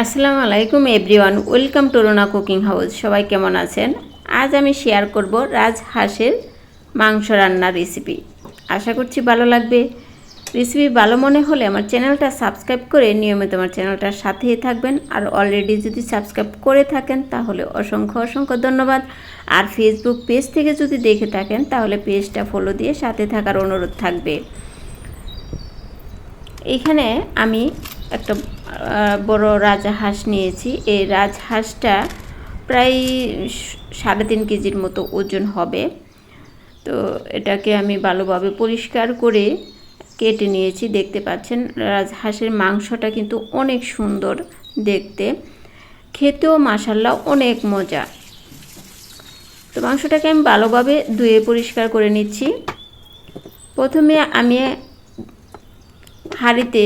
আসসালামু আলাইকুম everyone, welcome to Rona cooking house. সবাই কেমন আছেন? আজ আমি শেয়ার করব রাজহাঁসের মাংস রান্নার রেসিপি আশা করছি ভালো লাগবে। রেসিপি ভালো মনে হলে আমার চ্যানেলটা সাবস্ক্রাইব করে নিয়মিত আমার চ্যানেলটার সাথেই থাকবেন। আর অলরেডি যদি সাবস্ক্রাইব করে থাকেন, তাহলে অসংখ্য অসংখ্য ধন্যবাদ। আর ফেসবুক পেজ থেকে যদি দেখে থাকেন, তাহলে পেজটা ফলো দিয়ে সাথে থাকার অনুরোধ থাকবে। এখানে আমি একটা বড় রাজহাঁস নিয়েছি। এই রাজহাঁসটা প্রায় সাড়ে তিন কেজির মতো ওজন হবে। তো এটাকে আমি ভালোভাবে পরিষ্কার করে কেটে নিয়েছি। দেখতে পাচ্ছেন, রাজহাঁসের মাংসটা কিন্তু অনেক সুন্দর দেখতে। খেতেও মাসাল্লাহ অনেক মজা। তো মাংসটাকে আমি ভালোভাবে ধুয়ে পরিষ্কার করে নিচ্ছি। প্রথমে আমি হাঁড়িতে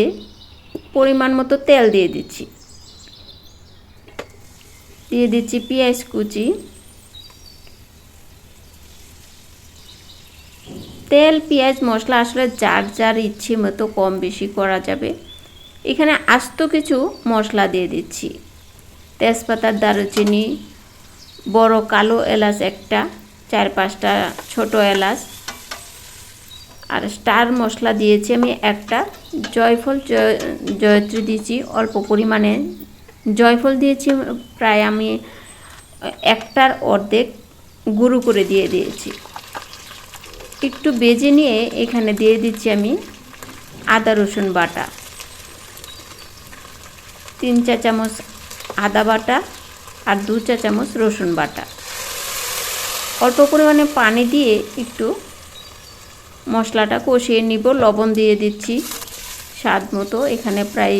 পরিমাণ মতো তেল দিয়ে দিচ্ছি। দিয়ে দিচ্ছি পেঁয়াজ কুচি। তেল, পেঁয়াজ, মশলা আসলে যার যার ইচ্ছে মতো কম বেশি করা যাবে। এখানে আস্ত কিছু মশলা দিয়ে দিচ্ছি। তেজপাতার দারুচিনি, বড় কালো এলাচ একটা, চার পাঁচটা ছোট এলাচ আর স্টার মশলা দিয়েছি আমি একটা। জয়ফল, জয়, জয়ত্রী দিয়েছি অল্প পরিমাণে। জয়ফল দিয়েছি প্রায় আমি একটার অর্ধেক গুঁড়ো করে দিয়ে দিয়েছি। একটু বেজে নিয়ে এখানে দিয়ে দিচ্ছি আমি আদা, রসুন বাটা। তিন চা চামচ আদা বাটা আর দু চা চামচ রসুন বাটা। অল্প পরিমাণে পানি দিয়ে একটু মশলাটা কষিয়ে নিব, লবণ দিয়ে দিচ্ছি স্বাদ মতো। এখানে প্রায়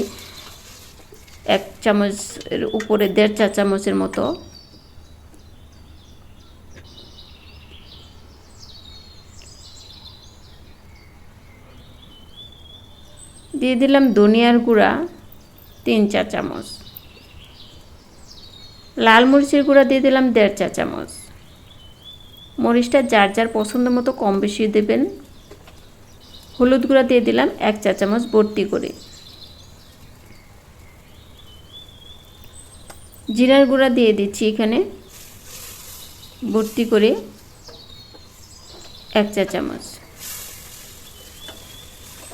এক চামচের উপরে দেড় চা চামচের মতো। দিয়ে দিলাম ধনিয়ার গুঁড়া, তিন চা চামচ। লাল মরিচের গুঁড়া দিয়ে দিলাম দেড় চা চামচ। মরিচটা যার যার পছন্দ মতো কম বেশি দেবেন। হলুদ গুঁড়া দিয়ে দিলাম এক চা চামচ ভর্তি করে। জিরার গুঁড়া দিয়ে দিচ্ছি এখানে। ভর্তি করে এক চা চামচ।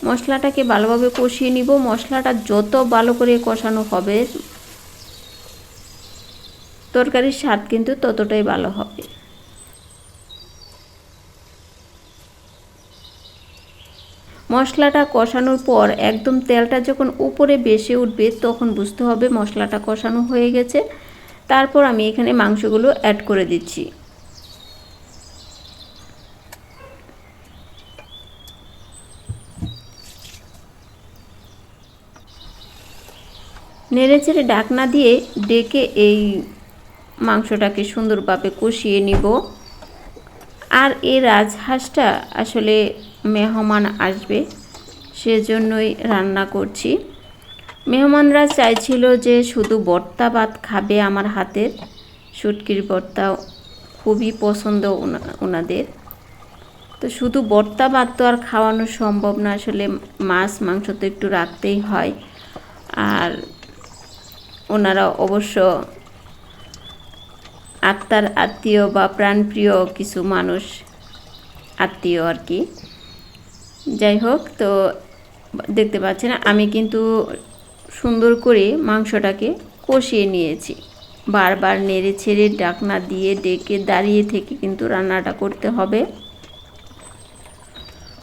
মশলাটাকে ভালোভাবে কষিয়ে নিব। মশলাটা যত ভালো করে কষানো হবে, তরকারির স্বাদ কিন্তু ততটাই ভালো হবে। মশলাটা কষানোর পর একদম তেলটা যখন উপরে বেশি উঠবে, তখন বুঝতে হবে মশলাটা কষানো হয়ে গেছে। তারপর আমি এখানে মাংসগুলো অ্যাড করে দিচ্ছি। নেড়ে চেড়ে ডাকনা দিয়ে ডেকে এই মাংসটাকে সুন্দরভাবে কষিয়ে নিব। আর এই রাজহাঁসটা আসলে মেহমান আসবে, সেজন্যই রান্না করছি। মেহমানরা চাইছিল যে শুধু ভর্তা ভাত খাবে আমার হাতের, শুটকির ভর্তা খুবই পছন্দ ওনাদের। তো শুধু ভর্তা ভাত তো আর খাওয়ানো সম্ভব না, আসলে মাছ, মাংস তো একটু রাখতেই হয়। আর ওনারা অবশ্য আত্মার আত্মীয় বা প্রাণপ্রিয় কিছু মানুষ, আত্মীয় আর কি। যাই হোক, তো দেখতে পাচ্ছেন, আমি কিন্তু সুন্দর করে মাংসটাকে কষিয়ে নিয়েছি। বারবার নেড়ে ছেড়ে ডাকনা দিয়ে ডেকে দাঁড়িয়ে থেকে কিন্তু রান্নাটা করতে হবে।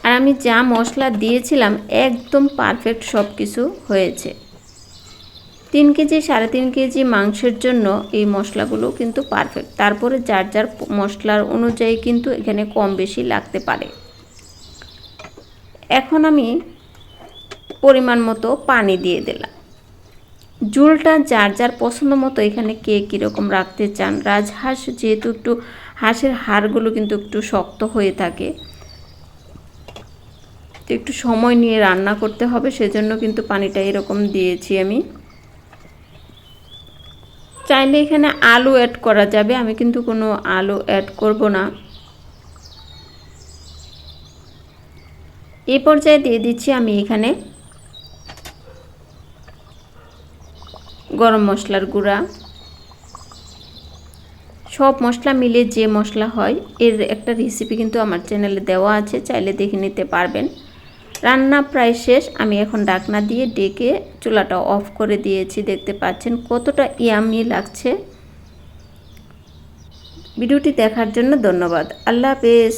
আর আমি যা মশলা দিয়েছিলাম, একদম পারফেক্ট সব কিছু হয়েছে। তিন কেজি, সাড়ে তিন কেজি মাংসের জন্য এই মশলাগুলো কিন্তু পারফেক্ট। তারপরে যার যার মশলার অনুযায়ী কিন্তু এখানে কম বেশি লাগতে পারে। এখন আমি পরিমাণ মতো পানি দিয়ে দিলাম। ঝুলটা যার যার পছন্দ মতো এখানে কে কীরকম রাখতে চান, রাজহাঁস যেহেতু একটু হাঁসের হাড়গুলো কিন্তু একটু শক্ত হয়ে থাকে একটু সময় নিয়ে রান্না করতে হবে, সেজন্য কিন্তু পানিটা এরকম দিয়েছি আমি। চাইলে এখানে আলু অ্যাড করা যাবে, আমি কিন্তু কোনো আলু অ্যাড করব না। এই পর্যায়ে দিয়ে দিচ্ছি আমি এখানে গরম মশলার গুঁড়া। সব মশলা মিলে যে মশলা হয়, এর একটা রেসিপি কিন্তু আমার চ্যানেলে দেওয়া আছে, চাইলে দেখে নিতে পারবেন। রান্না প্রায় শেষ, আমি এখন ডাকনা দিয়ে ডেকে চুলাটা অফ করে দিয়েছি। দেখতে পাচ্ছেন কতটা ইয়ামি লাগছে। ভিডিওটি দেখার জন্য ধন্যবাদ। আল্লাহ হাফেজ।